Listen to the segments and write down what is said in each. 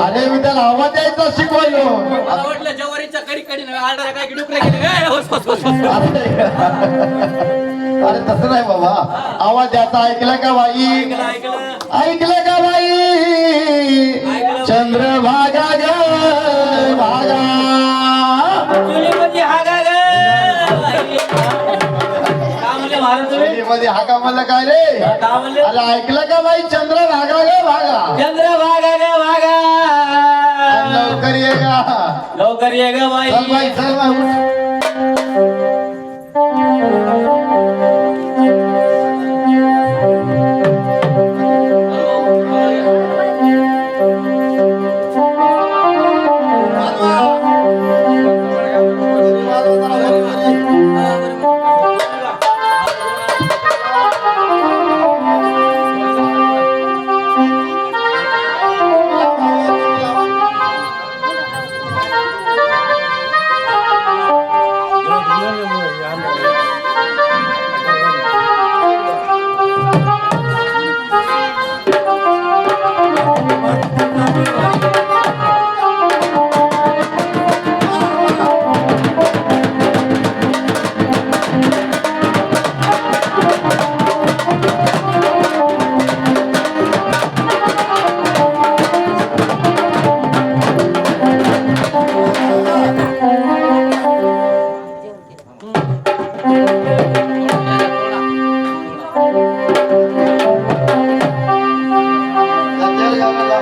अरे मी त्याला आवाज द्यायचा शिकवायलो मला वाटलं जवारीच्या कडी कडी नव्हे काय की हो, हो, हो, अरे तसं नाही बाबा. आवाज द्यायचा ऐकला का बाई? ऐकलं का बाई. चंद्र मध्ये हाका म्हणलं काय रे? अरे ऐकलं का बाई? चंद्रभागा ग भागा. चंद्र भागा ग भागा. लवकर ये का लवकर ये ग बाई. चल बाई चल बाई.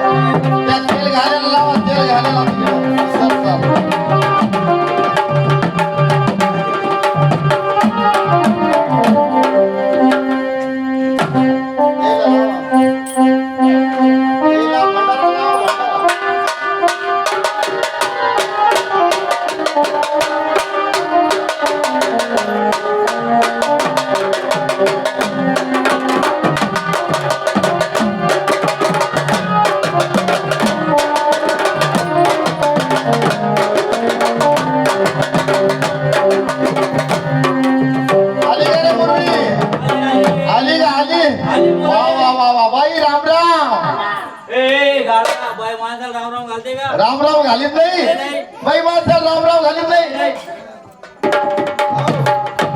तेल गाडा बाई माणसाला राम राम घालते का? राम राम घालीत नाही? बाई माणसाला राम राम घालीत नाही?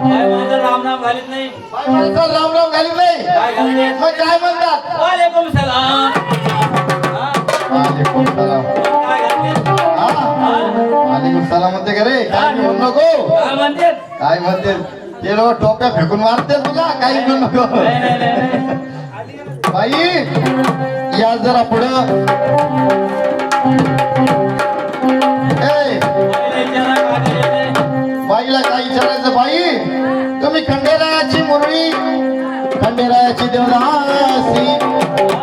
बाई माणसाला राम राम घालीत नाही. बाई माणसाला राम राम घालीत नाही? काय घालते? मग काय म्हणतात? वालेकुम सलाम. वालेकुम सलाम. काय घालते? वालेकुम सलाम म्हणते का रे? काय म्हणू नको? काय म्हणते? काय म्हणते? ते लोक टोप्या फेकून मारते तुला? काही म्हणू नको. बाई या जरा पुढं. बाईला काय बाईला काय विचारायचं बाई? तुम्ही खंडेरायाची मुरळी खंडेरायाची देवदा